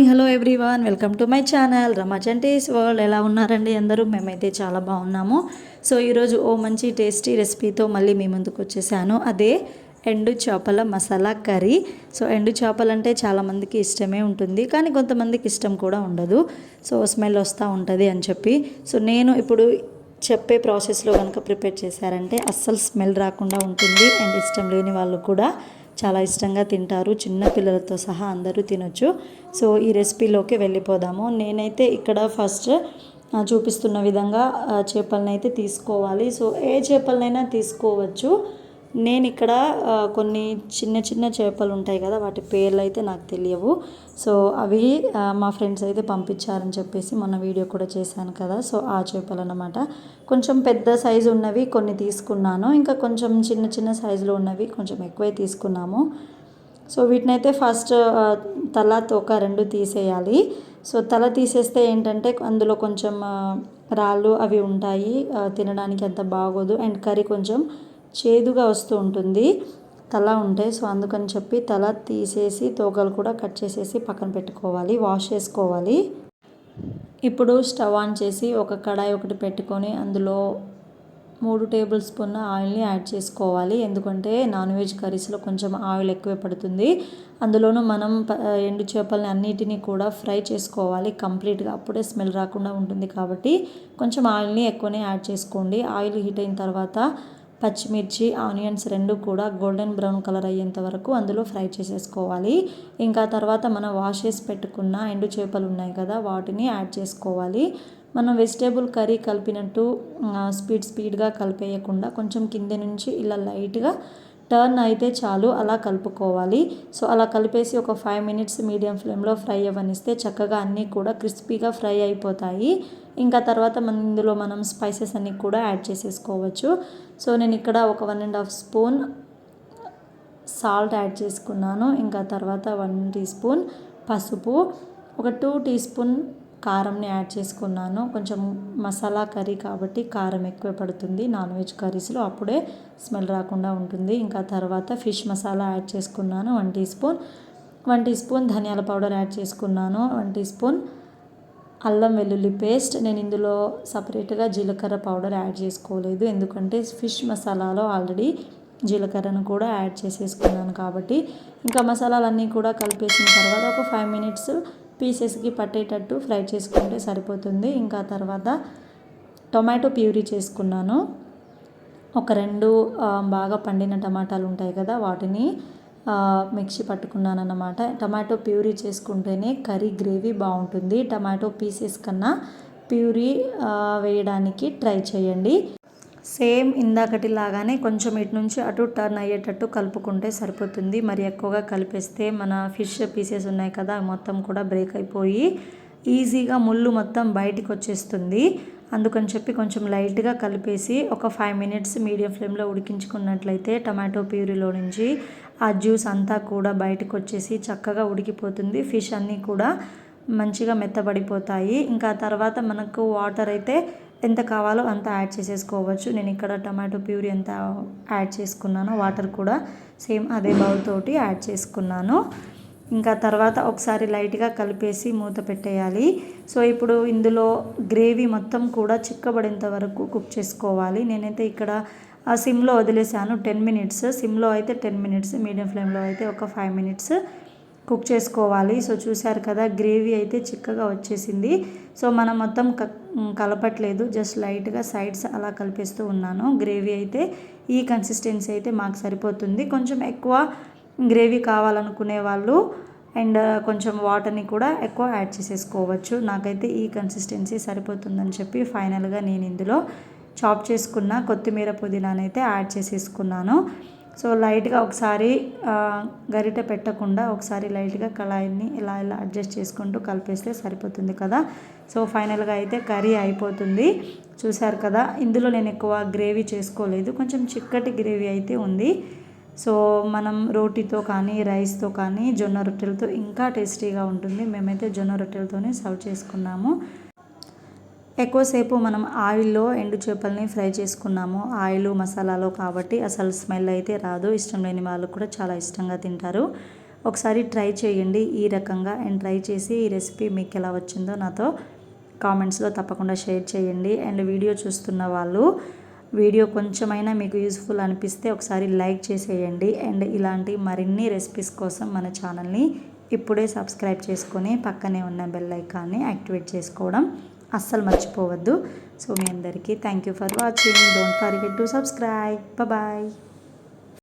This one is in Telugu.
Morning hello everyone. Welcome to my channel. Rama Chanti's world. ఎలా ఉన్నారండి అందరూ? మేమైతే చాలా బాగున్నాము. సో ఈరోజు ఓ మంచి టేస్టీ రెసిపీతో మళ్ళీ మీ ముందుకు వచ్చేసాను. అదే ఎండు చేపల మసాలా కర్రీ. సో ఎండు చేపలు అంటే చాలామందికి ఇష్టమే ఉంటుంది కానీ కొంతమందికి ఇష్టం కూడా ఉండదు. సో స్మెల్ వస్తూ ఉంటుంది అని చెప్పి. సో నేను ఇప్పుడు చెప్పే ప్రాసెస్లో కనుక ప్రిపేర్ చేశారంటే అస్సలు స్మెల్ రాకుండా ఉంటుంది అండ్ ఇష్టం లేని వాళ్ళు కూడా చాలా ఇష్టంగా తింటారు. చిన్న పిల్లలతో సహా అందరూ తినొచ్చు. సో ఈ రెసిపీలోకి వెళ్ళిపోదాము. నేనైతే ఇక్కడ ఫస్ట్ చూపిస్తున్న విధంగా చేపలనైతే తీసుకోవాలి. సో ఏ చేపలనైనా తీసుకోవచ్చు. నేను ఇక్కడ కొన్ని చిన్న చిన్న చేపలు ఉంటాయి కదా వాటి పేర్లు అయితే నాకు తెలియవు. సో అవి మా ఫ్రెండ్స్ అయితే పంపించారని చెప్పేసి మొన్న వీడియో కూడా చేశాను కదా సో ఆ చేపలు అన్నమాట కొంచెం పెద్ద సైజు ఉన్నవి కొన్ని తీసుకున్నాను. ఇంకా కొంచెం చిన్న చిన్న సైజులో ఉన్నవి కొంచెం ఎక్కువే తీసుకున్నాము. సో వీటిని అయితే ఫస్ట్ తల తోక రెండు తీసేయాలి. సో తల తీసేస్తే ఏంటంటే అందులో కొంచెం రాళ్ళు అవి ఉంటాయి తినడానికి అంత బాగోదు. అండ్ కర్రీ కొంచెం చేదుగా వస్తూ ఉంటుంది. తల ఉంటే సో అందుకని చెప్పి తల తీసేసి తోకలు కూడా కట్ చేసేసి పక్కన పెట్టుకోవాలి. వాష్ చేసుకోవాలి. ఇప్పుడు స్టవ్ ఆన్ చేసి ఒక కడాయి ఒకటి పెట్టుకొని అందులో మూడు టేబుల్ స్పూన్ ఆయిల్ని యాడ్ చేసుకోవాలి. ఎందుకంటే నాన్ వెజ్ కర్రీస్లో కొంచెం ఆయిల్ ఎక్కువ పడుతుంది. అందులోనూ మనం ఎండు చేపలని అన్నిటినీ కూడా ఫ్రై చేసుకోవాలి. కంప్లీట్గా అప్పుడే స్మెల్ రాకుండా ఉంటుంది కాబట్టి కొంచెం ఆయిల్ని ఎక్కువనే యాడ్ చేసుకోండి. ఆయిల్ హీట్ అయిన తర్వాత పచ్చిమిర్చి ఆనియన్స్ రెండు కూడా గోల్డెన్ బ్రౌన్ కలర్ అయ్యేంత వరకు అందులో ఫ్రై చేసేసుకోవాలి. ఇంకా తర్వాత మనం వాష్ చేసి పెట్టుకున్న ఎండు చేపలు ఉన్నాయి కదా వాటిని యాడ్ చేసుకోవాలి. మనం వెజిటేబుల్ కర్రీ కలిపినట్టు స్పీడ్ స్పీడ్గా కలిపేయకుండా కొంచెం కింద నుంచి ఇలా లైట్గా టర్న్ అయితే చాలు అలా కలుపుకోవాలి. సో అలా కలిపేసి ఒక ఫైవ్ మినిట్స్ మీడియం ఫ్లేమ్లో ఫ్రై అవ్వనిస్తే చక్కగా అన్నీ కూడా క్రిస్పీగా ఫ్రై అయిపోతాయి. ఇంకా తర్వాత మనం ఇందులో మనం స్పైసెస్ అన్నీ కూడా యాడ్ చేసేసుకోవచ్చు. సో నేను ఇక్కడ ఒక one and half spoon salt add చేసుకున్నాను. ఇంకా తర్వాత వన్ టీ స్పూన్ పసుపు ఒక టూ టీ స్పూన్ కారంని యాడ్ చేసుకున్నాను. కొంచెం మసాలా కర్రీ కాబట్టి కారం ఎక్కువ పడుతుంది. నాన్ వెజ్ కర్రీస్లో అప్పుడే స్మెల్ రాకుండా ఉంటుంది. ఇంకా తర్వాత ఫిష్ మసాలా యాడ్ చేసుకున్నాను. One teaspoon one teaspoon ధనియాల పౌడర్ యాడ్ చేసుకున్నాను. వన్ టీ స్పూన్ అల్లం వెల్లుల్లి పేస్ట్. నేను ఇందులో సపరేట్గా జీలకర్ర పౌడర్ యాడ్ చేసుకోలేదు. ఎందుకంటే ఫిష్ మసాలాలో ఆల్రెడీ జీలకర్రను కూడా యాడ్ చేసేసుకున్నాను కాబట్టి. ఇంకా మసాలాలన్నీ కూడా కలిపేసిన తర్వాత ఒక ఫైవ్ మినిట్స్ పీసెస్కి పట్టేటట్టు ఫ్రై చేసుకుంటే సరిపోతుంది. ఇంకా తర్వాత టొమాటో ప్యూరీ చేసుకున్నాను. ఒక రెండు బాగా పండిన టమాటాలు ఉంటాయి కదా వాటిని మిక్సీ పట్టుకున్నాను అన్నమాట టమాటో ప్యూరీ చేసుకుంటేనే కర్రీ గ్రేవీ బాగుంటుంది. టమాటో పీసెస్ కన్నా ప్యూరీ వేయడానికి ట్రై చేయండి. సేమ్ ఇందాకటి లాగానే కొంచెం ఇటు నుంచి అటు టర్న్ అయ్యేటట్టు కలుపుకుంటే సరిపోతుంది. మరి ఎక్కువగా కలిపేస్తే మన ఫిష్ పీసెస్ ఉన్నాయి కదా మొత్తం కూడా బ్రేక్ అయిపోయి ఈజీగా ముళ్ళు మొత్తం బయటికి వచ్చేస్తుంది అందుకని చెప్పి కొంచెం లైట్గా కలిపేసి ఒక ఫైవ్ మినిట్స్ మీడియం ఫ్లేమ్లో ఉడికించుకున్నట్లయితే టమాటో ప్యూరీలో నుంచి ఆ జ్యూస్ అంతా కూడా బయటకు వచ్చేసి చక్కగా ఉడికిపోతుంది. ఫిష్ అన్నీ కూడా మంచిగా మెత్తబడిపోతాయి. ఇంకా తర్వాత మనకు వాటర్ అయితే ఎంత కావాలో అంత యాడ్ చేసేసుకోవచ్చు. నేను ఇక్కడ టమాటో ప్యూరీ ఎంత యాడ్ చేసుకున్నానో వాటర్ కూడా సేమ్ అదే బౌల్ తోటి యాడ్ చేసుకున్నాను. ఇంకా తర్వాత ఒకసారి లైట్గా కలిపేసి మూత పెట్టేయాలి. సో ఇప్పుడు ఇందులో గ్రేవీ మొత్తం కూడా చిక్కబడేంత వరకు కుక్ చేసుకోవాలి. నేనైతే ఇక్కడ ఆ సిమ్లో వదిలేసాను టెన్ మినిట్స్. సిమ్లో అయితే టెన్ మినిట్స్ మీడియం ఫ్లేమ్లో అయితే ఒక ఫైవ్ మినిట్స్ కుక్ చేసుకోవాలి. సో చూశారు కదా గ్రేవీ అయితే చిక్కగా వచ్చేసింది. సో మనం మొత్తం క- కలపట్లేదు. జస్ట్ లైట్గా సైడ్స్ అలా కలిపేస్తూ ఉన్నాను. గ్రేవీ అయితే ఈ కన్సిస్టెన్సీ అయితే మాకు సరిపోతుంది. కొంచెం ఎక్కువ గ్రేవీ కావాలనుకునే వాళ్ళు అండ్ కొంచెం వాటర్ని కూడా ఎక్కువ యాడ్ చేసేసుకోవచ్చు. నాకైతే ఈ కన్సిస్టెన్సీ సరిపోతుందని చెప్పి ఫైనల్గా నేను ఇందులో చాప్ చేసుకున్న కొత్తిమీర పుదీనానైతే యాడ్ చేసేసుకున్నాను. సో లైట్గా ఒకసారి గరిట గరిటె పెట్టకుండా ఒకసారి లైట్గా కళాయిని ఇలా ఇలా అడ్జస్ట్ చేసుకుంటూ కలిపేస్తే సరిపోతుంది కదా. సో ఫైనల్గా అయితే కర్రీ అయిపోతుంది. చూశారు కదా ఇందులో నేను ఎక్కువ గ్రేవీ చేసుకోలేదు. కొంచెం చిక్కటి గ్రేవీ అయితే ఉంది. సో మనం రోటీతో కానీ రైస్తో కానీ జొన్న రొట్టెలతో ఇంకా టేస్టీగా ఉంటుంది. మేమైతే జొన్న రొట్టెలతోనే సర్వ్ చేసుకున్నాము. ఎక్కువసేపు మనం ఆయిల్లో ఎండు చేపల్ని ఫ్రై చేసుకున్నాము. ఆయిల్ మసాలాలో కాబట్టి అసలు స్మెల్ అయితే రాదు. ఇష్టం లేని వాళ్ళు కూడా చాలా ఇష్టంగా తింటారు. ఒకసారి ట్రై చేయండి. ఈ రకంగా అండ్ ట్రై చేసి ఈ రెసిపీ మీకు ఎలా వచ్చిందో నాతో కామెంట్స్లో తప్పకుండా షేర్ చేయండి. అండ్ వీడియో చూస్తున్న వాళ్ళు వీడియో కొంచెమైనా మీకు యూస్ఫుల్ అనిపిస్తే ఒకసారి లైక్ చేసేయండి. అండ్ ఇలాంటి మరిన్ని రెసిపీస్ కోసం మన ఛానల్ని ఇప్పుడే సబ్స్క్రైబ్ చేసుకొని పక్కనే ఉన్న బెల్ ఐకాన్ని యాక్టివేట్ చేసుకోవడం అస్సలు మర్చిపోవద్దు. సో మీ అందరికీ thank you for watching don't forget to subscribe bye